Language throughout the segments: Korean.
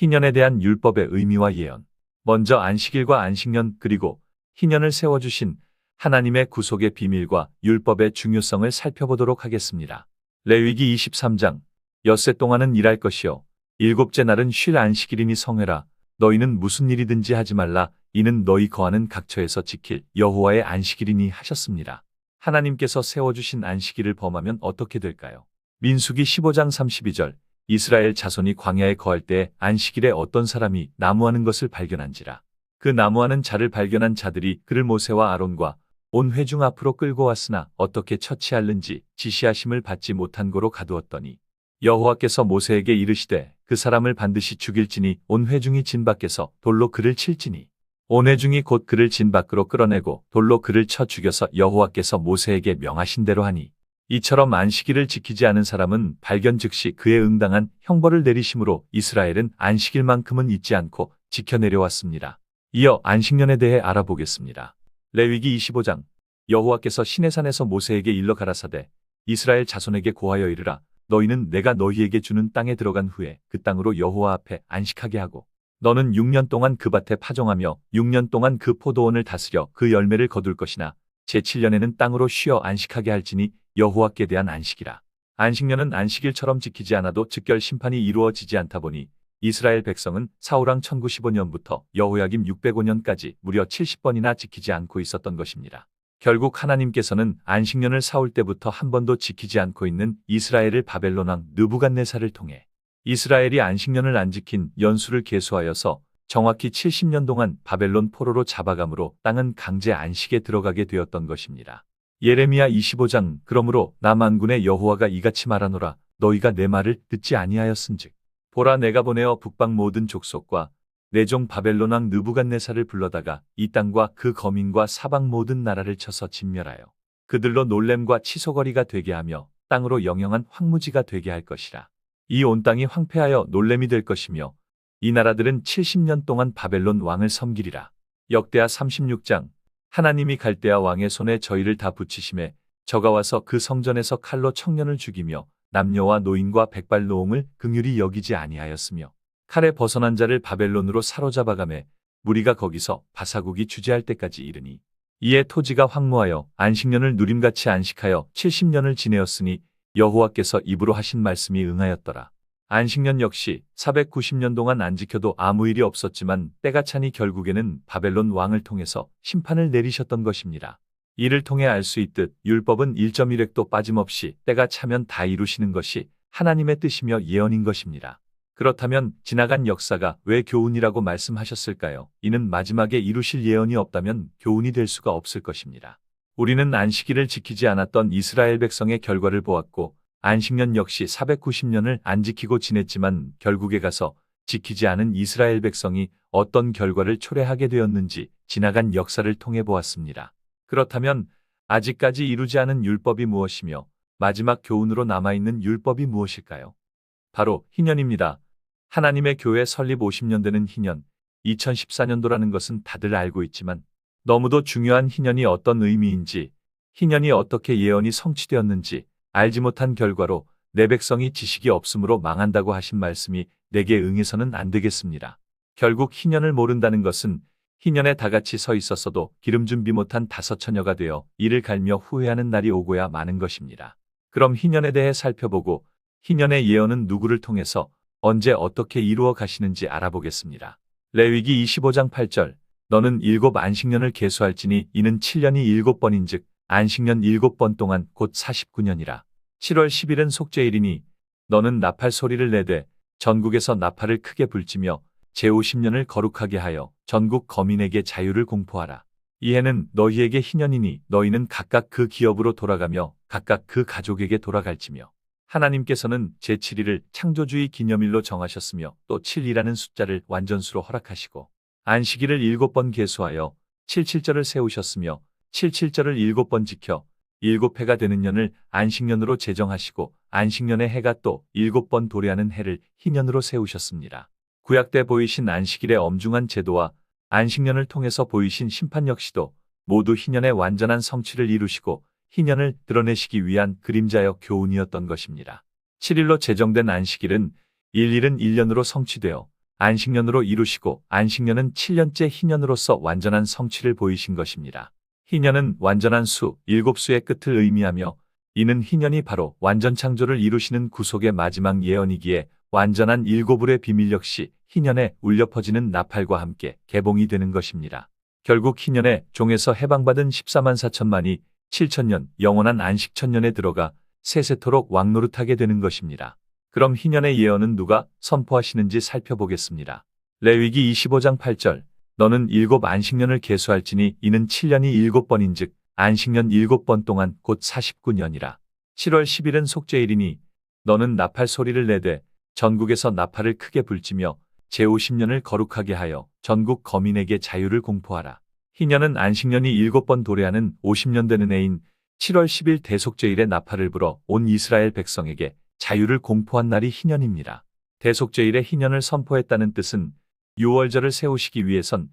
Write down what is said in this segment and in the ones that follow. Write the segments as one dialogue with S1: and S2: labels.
S1: 희년에 대한 율법의 의미와 예언. 먼저 안식일과 안식년 그리고 희년을 세워주신 하나님의 구속의 비밀과 율법의 중요성을 살펴보도록 하겠습니다. 레위기 23장 엿새 동안은 일할 것이요 일곱째 날은 쉴 안식일이니 성회라 너희는 무슨 일이든지 하지 말라 이는 너희 거하는 각처에서 지킬 여호와의 안식일이니 하셨습니다. 하나님께서 세워주신 안식일을 범하면 어떻게 될까요? 민수기 15장 32절 이스라엘 자손이 광야에 거할 때 안식일에 어떤 사람이 나무하는 것을 발견한지라. 그 나무하는 자를 발견한 자들이 그를 모세와 아론과 온 회중 앞으로 끌고 왔으나 어떻게 처치할는지 지시하심을 받지 못한 고로 가두었더니 여호와께서 모세에게 이르시되 그 사람을 반드시 죽일지니 온 회중이 진 밖에서 돌로 그를 칠지니 온 회중이 곧 그를 진 밖으로 끌어내고 돌로 그를 쳐 죽여서 여호와께서 모세에게 명하신 대로 하니 이처럼 안식일을 지키지 않은 사람은 발견 즉시 그에 응당한 형벌을 내리심으로 이스라엘은 안식일만큼은 잊지 않고 지켜 내려왔습니다. 이어 안식년에 대해 알아보겠습니다. 레위기 25장 여호와께서 시내산에서 모세에게 일러 가라사대 이스라엘 자손에게 고하여 이르라 너희는 내가 너희에게 주는 땅에 들어간 후에 그 땅으로 여호와 앞에 안식하게 하고 너는 6년 동안 그 밭에 파종하며 6년 동안 그 포도원을 다스려 그 열매를 거둘 것이나 제7년에는 땅으로 쉬어 안식하게 할지니 여호와께 대한 안식이라. 안식년은 안식일처럼 지키지 않아도 즉결 심판이 이루어지지 않다 보니 이스라엘 백성은 사우랑 1095년부터 여호야김 605년까지 무려 70번이나 지키지 않고 있었던 것입니다. 결국 하나님께서는 안식년을 사울 때부터 한 번도 지키지 않고 있는 이스라엘을 바벨론 왕 느부갓네살을 통해 이스라엘이 안식년을 안 지킨 연수를 계수하여서 정확히 70년 동안 바벨론 포로로 잡아감으로 땅은 강제 안식에 들어가게 되었던 것입니다. 예레미야 25장 그러므로 남한군의 여호와가 이같이 말하노라 너희가 내 말을 듣지 아니하였은즉 보라 내가 보내어 북방 모든 족속과 내종 바벨론 왕 느부갓네살을 불러다가 이 땅과 그 거민과 사방 모든 나라를 쳐서 진멸하여 그들로 놀램과 치소거리가 되게 하며 땅으로 영영한 황무지가 되게 할 것이라. 이 온 땅이 황폐하여 놀램이 될 것이며 이 나라들은 70년 동안 바벨론 왕을 섬기리라. 역대하 36장 하나님이 갈대아 왕의 손에 저희를 다 붙이심에 저가 와서 그 성전에서 칼로 청년을 죽이며 남녀와 노인과 백발 노홍을 긍휼히 여기지 아니하였으며 칼에 벗어난 자를 바벨론으로 사로잡아가매 무리가 거기서 바사국이 주재할 때까지 이르니 이에 토지가 황무하여 안식년을 누림같이 안식하여 70년을 지내었으니 여호와께서 입으로 하신 말씀이 응하였더라. 안식년 역시 490년 동안 안 지켜도 아무 일이 없었지만 때가 차니 결국에는 바벨론 왕을 통해서 심판을 내리셨던 것입니다. 이를 통해 알 수 있듯 율법은 1.1획도 빠짐없이 때가 차면 다 이루시는 것이 하나님의 뜻이며 예언인 것입니다. 그렇다면 지나간 역사가 왜 교훈이라고 말씀하셨을까요? 이는 마지막에 이루실 예언이 없다면 교훈이 될 수가 없을 것입니다. 우리는 안식일을 지키지 않았던 이스라엘 백성의 결과를 보았고 안식년 역시 490년을 안 지키고 지냈지만 결국에 가서 지키지 않은 이스라엘 백성이 어떤 결과를 초래하게 되었는지 지나간 역사를 통해 보았습니다. 그렇다면 아직까지 이루지 않은 율법이 무엇이며 마지막 교훈으로 남아있는 율법이 무엇일까요? 바로 희년입니다. 하나님의 교회 설립 50년 되는 희년, 2014년도라는 것은 다들 알고 있지만 너무도 중요한 희년이 어떤 의미인지, 희년이 어떻게 예언이 성취되었는지 알지 못한 결과로 내 백성이 지식이 없으므로 망한다고 하신 말씀이 내게 응해서는 안 되겠습니다. 결국 희년을 모른다는 것은 희년에 다 같이 서 있었어도 기름 준비 못한 다섯 처녀가 되어 이를 갈며 후회하는 날이 오고야 마는 것입니다. 그럼 희년에 대해 살펴보고 희년의 예언은 누구를 통해서 언제 어떻게 이루어 가시는지 알아보겠습니다. 레위기 25장 8절 너는 일곱 안식년을 계수할지니 이는 7년이 일곱 번인즉 안식년 일곱 번 동안 곧 49년이라. 7월 10일은 속죄일이니 너는 나팔 소리를 내되 전국에서 나팔을 크게 불지며 제50년을 거룩하게 하여 전국 거민에게 자유를 공포하라. 이 해는 너희에게 희년이니 너희는 각각 그 기업으로 돌아가며 각각 그 가족에게 돌아갈지며 하나님께서는 제7일을 창조주의 기념일로 정하셨으며 또 7이라는 숫자를 완전수로 허락하시고 안식일을 일곱 번 계수하여 77절을 세우셨으며 77절을 일곱 번 지켜 일곱 해가 되는 년을 안식년으로 제정하시고 안식년의 해가 또 일곱 번 도래하는 해를 희년으로 세우셨습니다. 구약 때 보이신 안식일의 엄중한 제도와 안식년을 통해서 보이신 심판 역시도 모두 희년의 완전한 성취를 이루시고 희년을 드러내시기 위한 그림자여 교훈이었던 것입니다. 7일로 제정된 안식일은 일일은 1년으로 성취되어 안식년으로 이루시고 안식년은 7년째 희년으로서 완전한 성취를 보이신 것입니다. 희년은 완전한 수, 일곱 수의 끝을 의미하며 이는 희년이 바로 완전 창조를 이루시는 구속의 마지막 예언이기에 완전한 일곱을의 비밀 역시 희년에 울려 퍼지는 나팔과 함께 개봉이 되는 것입니다. 결국 희년에 종에서 해방받은 14만 4천만이 7천년 영원한 안식천년에 들어가 세세토록 왕노릇하게 되는 것입니다. 그럼 희년의 예언은 누가 선포하시는지 살펴보겠습니다. 레위기 25장 8절 너는 일곱 안식년을 계수할지니 이는 7년이 일곱 번인즉 안식년 일곱 번 동안 곧 49년이라. 7월 10일은 속죄일이니 너는 나팔 소리를 내되 전국에서 나팔을 크게 불지며 제50년을 거룩하게 하여 전국 거민에게 자유를 공포하라. 희년은 안식년이 일곱 번 도래하는 50년 되는 해인 7월 10일 대속죄일에 나팔을 불어 온 이스라엘 백성에게 자유를 공포한 날이 희년입니다. 대속죄일에 희년을 선포했다는 뜻은 6월절을 세우시기 위해선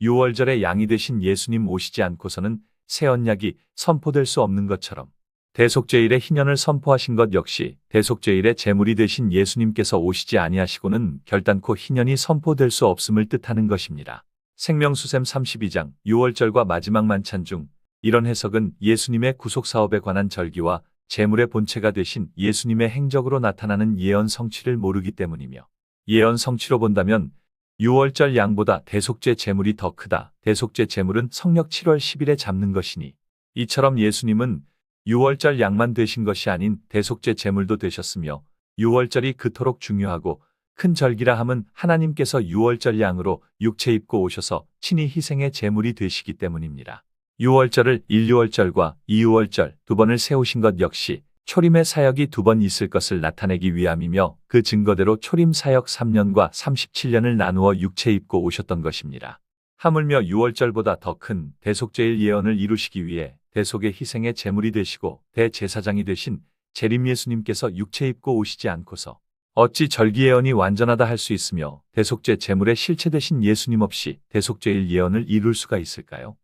S1: 6월절에 양이 되신 예수님 오시지 않고서는 새 언약이 선포될 수 없는 것처럼 대속죄일에 희년을 선포하신 것 역시 대속죄일에 제물이 되신 예수님께서 오시지 아니하시고는 결단코 희년이 선포될 수 없음을 뜻하는 것입니다. 생명수샘 32장 6월절과 마지막 만찬 중 이런 해석은 예수님의 구속 사업에 관한 절기와 제물의 본체가 되신 예수님의 행적으로 나타나는 예언 성취를 모르기 때문이며 예언 성취로 본다면 6월절 양보다 대속죄 제물이 더 크다. 대속죄 제물은 성력 7월 10일에 잡는 것이니 이처럼 예수님은 6월절 양만 되신 것이 아닌 대속죄 제물도 되셨으며 6월절이 그토록 중요하고 큰 절기라 함은 하나님께서 6월절 양으로 육체 입고 오셔서 친히 희생의 제물이 되시기 때문입니다. 6월절을 1, 6월절과 2, 6월절 두 번을 세우신 것 역시 초림의 사역이 두 번 있을 것을 나타내기 위함이며 그 증거대로 초림 사역 3년과 37년을 나누어 육체 입고 오셨던 것입니다. 하물며 6월절보다 더 큰 대속죄일 예언을 이루시기 위해 대속의 희생의 제물이 되시고 대제사장이 되신 재림 예수님께서 육체 입고 오시지 않고서 어찌 절기 예언이 완전하다 할 수 있으며 대속죄 제물의 실체 되신 예수님 없이 대속죄일 예언을 이룰 수가 있을까요?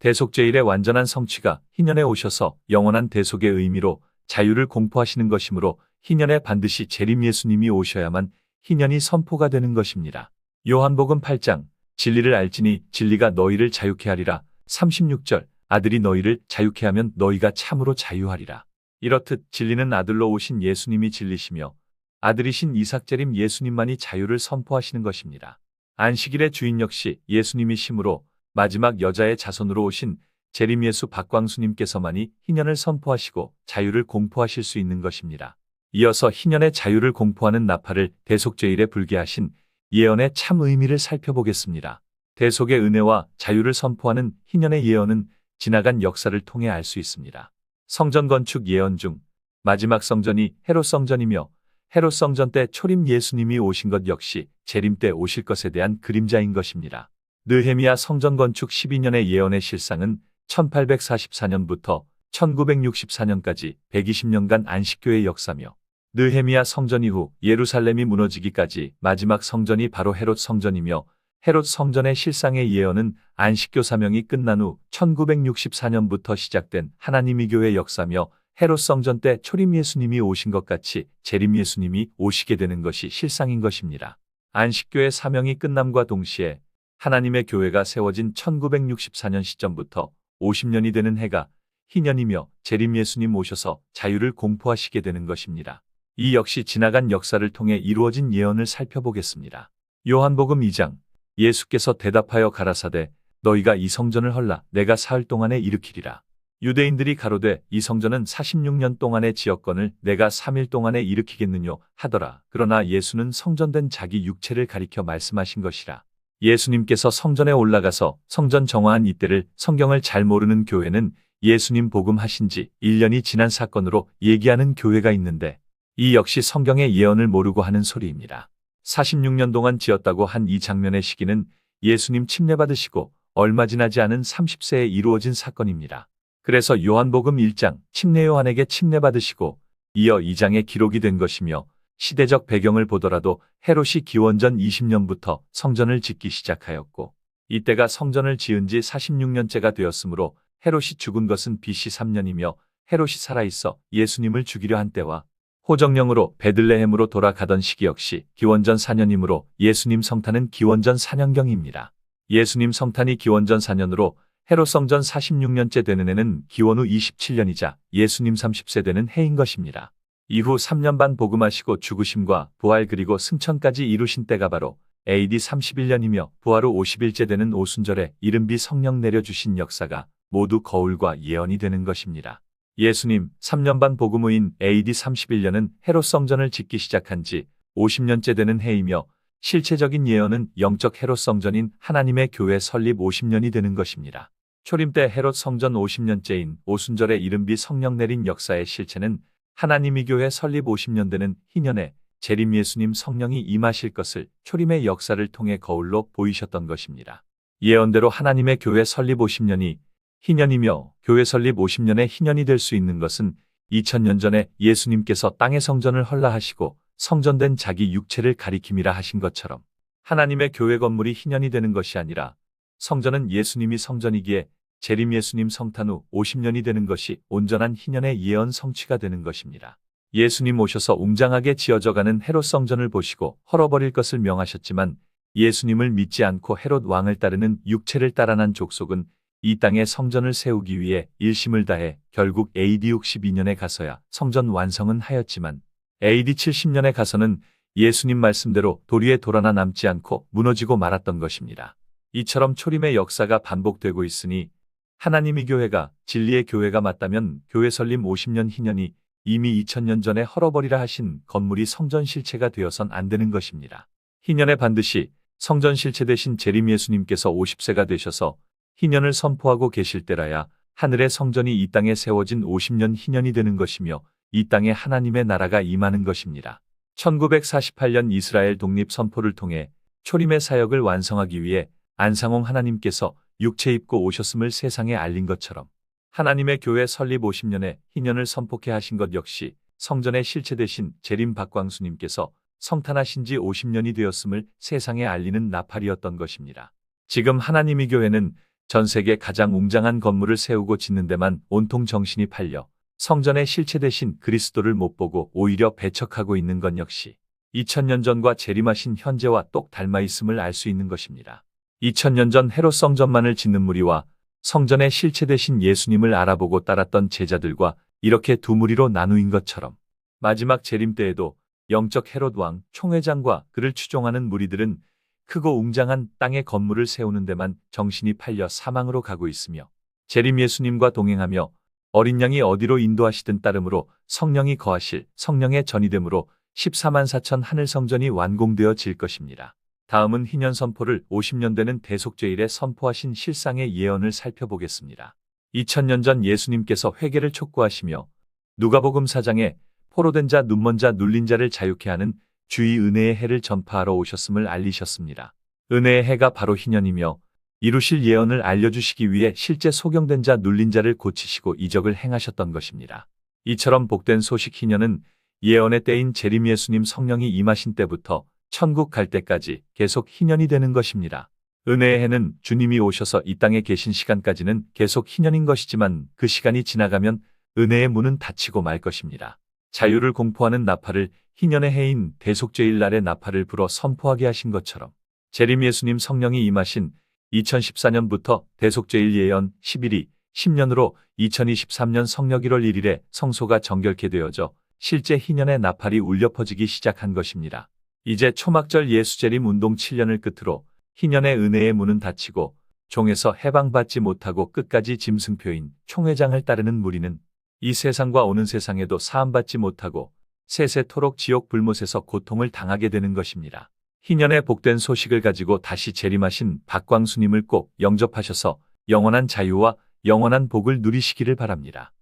S1: 대속죄일의 완전한 성취가 희년에 오셔서 영원한 대속의 의미로 자유를 공포하시는 것이므로 희년에 반드시 재림 예수님이 오셔야만 희년이 선포가 되는 것입니다. 요한복음 8장 진리를 알지니 진리가 너희를 자유케 하리라 36절 아들이 너희를 자유케 하면 너희가 참으로 자유하리라. 이렇듯 진리는 아들로 오신 예수님이 진리시며 아들이신 이삭재림 예수님만이 자유를 선포하시는 것입니다. 안식일의 주인 역시 예수님이심으로 마지막 여자의 자손으로 오신 재림 예수 박광수님께서만이 희년을 선포하시고 자유를 공포하실 수 있는 것입니다. 이어서 희년의 자유를 공포하는 나팔을 대속죄일에 불게 하신 예언의 참 의미를 살펴보겠습니다. 대속의 은혜와 자유를 선포하는 희년의 예언은 지나간 역사를 통해 알 수 있습니다. 성전 건축 예언 중 마지막 성전이 헤롯 성전이며 헤롯 성전 때 초림 예수님이 오신 것 역시 재림 때 오실 것에 대한 그림자인 것입니다. 느헤미야 성전 건축 12년의 예언의 실상은 1844년부터 1964년까지 120년간 안식교의 역사며 느헤미야 성전 이후 예루살렘이 무너지기까지 마지막 성전이 바로 헤롯 성전이며 헤롯 성전의 실상의 예언은 안식교 사명이 끝난 후 1964년부터 시작된 하나님의 교회 역사며 헤롯 성전 때 초림 예수님이 오신 것 같이 재림 예수님이 오시게 되는 것이 실상인 것입니다. 안식교의 사명이 끝남과 동시에 하나님의 교회가 세워진 1964년 시점부터 50년이 되는 해가 희년이며 재림 예수님 오셔서 자유를 공포하시게 되는 것입니다. 이 역시 지나간 역사를 통해 이루어진 예언을 살펴보겠습니다. 요한복음 2장 예수께서 대답하여 가라사대 너희가 이 성전을 헐라 내가 사흘 동안에 일으키리라. 유대인들이 가로되 이 성전은 46년 동안의 지역권을 내가 3일 동안에 일으키겠느뇨 하더라. 그러나 예수는 성전된 자기 육체를 가리켜 말씀하신 것이라. 예수님께서 성전에 올라가서 성전 정화한 이때를 성경을 잘 모르는 교회는 예수님 복음하신 지 1년이 지난 사건으로 얘기하는 교회가 있는데 이 역시 성경의 예언을 모르고 하는 소리입니다. 46년 동안 지었다고 한 이 장면의 시기는 예수님 침례받으시고 얼마 지나지 않은 30세에 이루어진 사건입니다. 그래서 요한복음 1장 침례 요한에게 침례받으시고 이어 2장에 기록이 된 것이며 시대적 배경을 보더라도 헤롯이 기원전 20년부터 성전을 짓기 시작하였고 이때가 성전을 지은 지 46년째가 되었으므로 헤롯이 죽은 것은 BC 3년이며 헤롯이 살아있어 예수님을 죽이려 한 때와 호정령으로 베들레헴으로 돌아가던 시기 역시 기원전 4년이므로 예수님 성탄은 기원전 4년경입니다. 예수님 성탄이 기원전 4년으로 헤롯 성전 46년째 되는 해는 기원 후 27년이자 예수님 30세 되는 해인 것입니다. 이후 3년 반 복음하시고 죽으심과 부활 그리고 승천까지 이루신 때가 바로 AD 31년이며 부활 후 50일째 되는 오순절에 이른비 성령 내려주신 역사가 모두 거울과 예언이 되는 것입니다. 예수님 3년 반 복음 후인 AD 31년은 헤롯 성전을 짓기 시작한 지 50년째 되는 해이며 실체적인 예언은 영적 헤롯 성전인 하나님의 교회 설립 50년이 되는 것입니다. 초림 때 헤롯 성전 50년째인 오순절에 이른비 성령 내린 역사의 실체는 하나님이 교회 설립 50년 되는 희년에 재림 예수님 성령이 임하실 것을 초림의 역사를 통해 거울로 보이셨던 것입니다. 예언대로 하나님의 교회 설립 50년이 희년이며 교회 설립 50년의 희년이 될 수 있는 것은 2000년 전에 예수님께서 땅의 성전을 헐라하시고 성전된 자기 육체를 가리킴이라 하신 것처럼 하나님의 교회 건물이 희년이 되는 것이 아니라 성전은 예수님이 성전이기에 재림 예수님 성탄 후 50년이 되는 것이 온전한 희년의 예언 성취가 되는 것입니다. 예수님 오셔서 웅장하게 지어져가는 헤롯 성전을 보시고 헐어버릴 것을 명하셨지만 예수님을 믿지 않고 헤롯 왕을 따르는 육체를 따라난 족속은 이 땅에 성전을 세우기 위해 일심을 다해 결국 AD 62년에 가서야 성전 완성은 하였지만 AD 70년에 가서는 예수님 말씀대로 도리에 돌아나 남지 않고 무너지고 말았던 것입니다. 이처럼 초림의 역사가 반복되고 있으니 하나님이 교회가 진리의 교회가 맞다면 교회 설림 50년 희년이 이미 2000년 전에 헐어버리라 하신 건물이 성전 실체가 되어선 안 되는 것입니다. 희년에 반드시 성전 실체 대신 재림 예수님께서 50세가 되셔서 희년을 선포하고 계실 때라야 하늘의 성전이 이 땅에 세워진 50년 희년이 되는 것이며 이 땅에 하나님의 나라가 임하는 것입니다. 1948년 이스라엘 독립 선포를 통해 초림의 사역을 완성하기 위해 안상홍 하나님께서 육체 입고 오셨음을 세상에 알린 것처럼 하나님의 교회 설립 50년에 희년을 선포케 하신 것 역시 성전의 실체 대신 재림 박광수님께서 성탄하신 지 50년이 되었음을 세상에 알리는 나팔이었던 것입니다. 지금 하나님의 교회는 전 세계 가장 웅장한 건물을 세우고 짓는 데만 온통 정신이 팔려 성전의 실체 대신 그리스도를 못 보고 오히려 배척하고 있는 것 역시 2000년 전과 재림하신 현재와 똑 닮아 있음을 알 수 있는 것입니다. 2000년 전 헤롯 성전만을 짓는 무리와 성전의 실체 대신 예수님을 알아보고 따랐던 제자들과 이렇게 두 무리로 나누인 것처럼 마지막 재림 때에도 영적 헤롯 왕 총회장과 그를 추종하는 무리들은 크고 웅장한 땅의 건물을 세우는 데만 정신이 팔려 사망으로 가고 있으며 재림 예수님과 동행하며 어린 양이 어디로 인도하시든 따름으로 성령이 거하실 성령의 전이됨으로 14만 4천 하늘 성전이 완공되어 질 것입니다. 다음은 희년 선포를 50년 되는 대속죄일에 선포하신 실상의 예언을 살펴보겠습니다. 2000년 전 예수님께서 회개를 촉구하시며 누가복음 4장에 포로된 자, 눈먼 자, 눌린 자를 자유케 하는 주의 은혜의 해를 전파하러 오셨음을 알리셨습니다. 은혜의 해가 바로 희년이며 이루실 예언을 알려주시기 위해 실제 소경된 자, 눌린 자를 고치시고 이적을 행하셨던 것입니다. 이처럼 복된 소식 희년은 예언의 때인 재림 예수님 성령이 임하신 때부터 천국 갈 때까지 계속 희년이 되는 것입니다. 은혜의 해는 주님이 오셔서 이 땅에 계신 시간까지는 계속 희년인 것이지만 그 시간이 지나가면 은혜의 문은 닫히고 말 것입니다. 자유를 공포하는 나팔을 희년의 해인 대속죄일 날의 나팔을 불어 선포하게 하신 것처럼 재림 예수님 성령이 임하신 2014년부터 대속죄일 예언 11이 10년으로 2023년 성력 1월 1일에 성소가 정결케 되어져 실제 희년의 나팔이 울려 퍼지기 시작한 것입니다. 이제 초막절 예수재림 운동 7년을 끝으로 희년의 은혜의 문은 닫히고 종에서 해방받지 못하고 끝까지 짐승표인 총회장을 따르는 무리는 이 세상과 오는 세상에도 사함받지 못하고 세세토록 지옥 불못에서 고통을 당하게 되는 것입니다. 희년의 복된 소식을 가지고 다시 재림하신 박광수님을 꼭 영접하셔서 영원한 자유와 영원한 복을 누리시기를 바랍니다.